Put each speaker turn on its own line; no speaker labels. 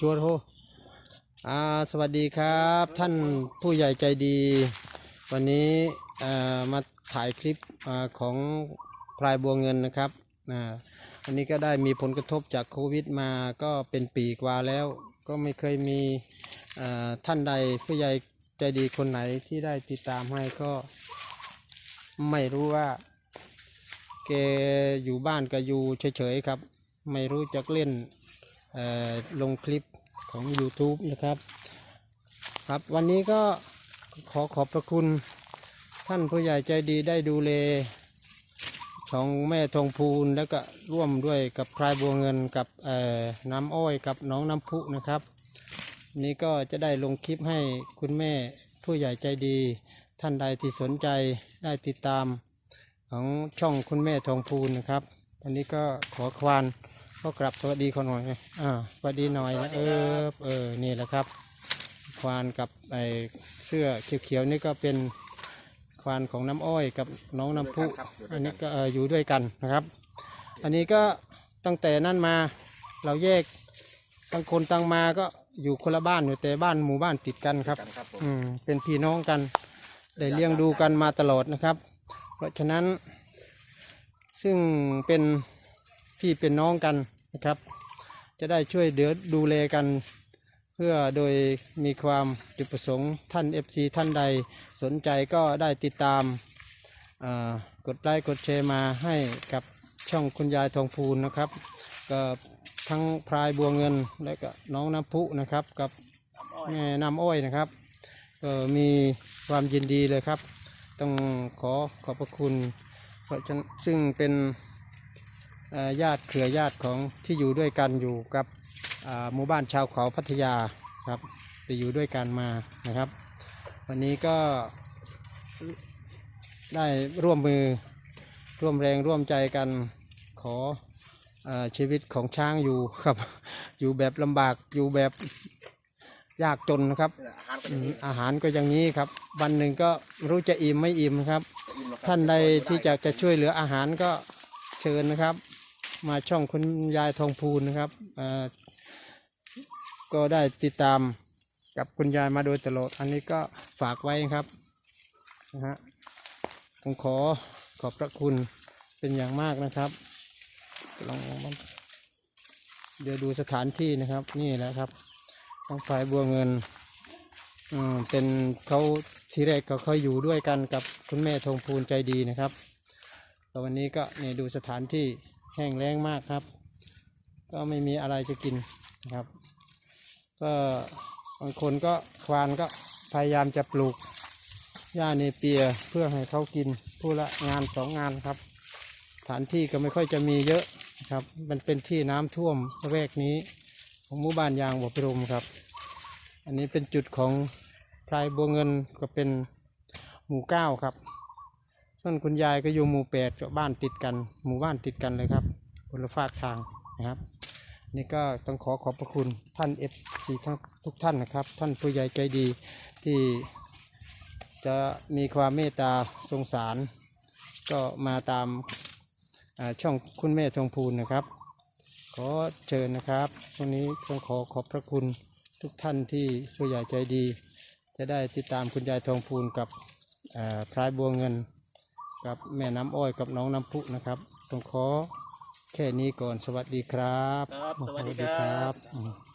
ชัวร์โทอ่าสวัสดีครับ ท่านผู้ใหญ่ใจดี วันนี้เอ่อมาถ่ายคลิปอของพลายบัวเงินนะครับอันนี้ก็ได้มีผลกระทบจากโควิดมาก็เป็นปีกว่าแล้ว ก็ไม่เคยมีเอ่อท่านใดผู้ใหญ่ใจดีคนไหนที่ได้ติดตามให้ก็ไม่รู้ว่าแกอยู่บ้านก็อยู่เฉยๆครับ ไม่รู้จักเล่น ลงคลิปของ YouTube นะครับ ครับวันนี้ก็ขอขอบพระคุณท่านผู้ใหญ่ใจดีได้ดูแลของแม่ทองพูนแล้วก็ร่วมด้วยกับพรายบัวเงินกับน้ำอ้อยกับน้องน้ำพุนะครับ นี่ก็จะได้ลงคลิปให้คุณแม่ผู้ใหญ่ใจดี ท่านใดที่สนใจได้ติดตามของช่องคุณแม่ทองพูนนะครับอันนี้ก็ขอควาน ก็กลับสวัสดีเขาหน่อยอ่าสวัสดีหน่อยนะเออเออ นี่แหละครับ ควานกับไอเสื้อเขียวๆนี่ก็เป็นควานของน้ำอ้อยกับน้องน้ำพุ
อยู่ด้วยกันครับอยู่ด้วยกัน
อันนี้ก็เอออยู่ด้วยกันนะครับ อันนี้ก็ตั้งแต่นั้นมาเราแยกตั้งคนตั้งมาก็อยู่คนละบ้านอยู่แต่บ้านหมู่บ้านติดกันครับ
กันครับผม
อืมเป็นพี่น้องกันได้เลี้ยงดูกันมาตลอดนะครับ เพราะฉะนั้น ซึ่งเป็นพี่เป็นน้องกัน นะครับ จะได้ช่วยเดือดูแลกัน เพื่อโดยมีความจุดประสงค์ท่าน FC ท่านใดสนใจก็ได้ติดตามกดไลค์กดแชร์มาให้กับช่องคุณยายทองพูนนะครับก็ทั้งพรายบัวเงินและก็น้องน้ำพุนะครับ กับแม่น้ำอ้อยนะครับก็มีความยินดีเลยครับ ต้องขอขอบพระคุณเพราะฉะนั้นซึ่งเป็น ญาติเครือญาติของที่อยู่ด้วยกันอยู่กับอ่าหมู่บ้านชาวเขาพัทยาครับไปอยู่ด้วยกันมานะครับ วันนี้ก็ได้ร่วมมือร่วมแรงร่วมใจกันขอเออชีวิตของช้างอยู่ครับ อยู่แบบลำบากอยู่แบบยากจนนะครับ
เนี่ยอาหารก็
อื
จะ
ม
มี
อาหารก็อย่างนี้ครับ วันหนึ่งก็ไม่รู้จะอิ่มไม่อิ่มครับ
จะอิ่มแล้วครับ
ท่านใดที่จะจะช่วยเหลืออาหารก็เชิญนะครับ มาช่องคุณยายทองพูนนะครับอ่อก็ได้ติดตามกับคุณยายมาโดยตลอด อันนี้ก็ฝากไว้ครับนะฮะผมขอขอบพระคุณเป็นอย่างมากนะครับลองเดี๋ยวดูสถานที่นะครับ นี่แหละครับต้องฝ่ายบัวเงินอืมเป็นเขาทีแรกเขาเขาอยู่ด้วยกันกับคุณแม่ทองพูนใจดีนะครับแต่วันนี้ก็เนี่ยดูสถานที่ แห้งแล้งมากครับ ก็ไม่มีอะไรจะกินนะครับ ก็บางคนก็ควานก็พยายามจะปลูกหญ้าเนเปียเพื่อให้เขากินผู้ละงานสองงานครับสถานที่ก็ไม่ค่อยจะมีเยอะนะครับ มันเป็นที่น้ำท่วมระแวกนี้ ของหมู่บ้านยางบ่อพิรมครับ อันนี้เป็นจุดของพลายบัวเงินก็เป็นหมู่เก้าครับ ส่วนคุณยายก็อยู่หมู่แปดก็บ้านติดกัน หมู่บ้านติดกันเลยครับคนละฝากทางนะครับ นี่ก็ต้องขอขอบพระคุณท่านเอฟซีทุกท่านนะครับ ท่านผู้ใหญ่ใจดีที่จะมีความเมตตาสงสาร ก็มาตามช่องคุณแม่ทองพูนนะครับ ขอเชิญนะครับวันนี้ต้องขอขอบพระคุณทุกท่านที่ผู้ใหญ่ใจดี จะได้ติดตามคุณยายทองพูนกับพรายบัวเงิน กับแม่น้ำอ้อยกับน้องน้ำพุนะครับต้องขอแค่นี้ก่อนสวัสดีครับ
ครับสวัสดีครับ
อืม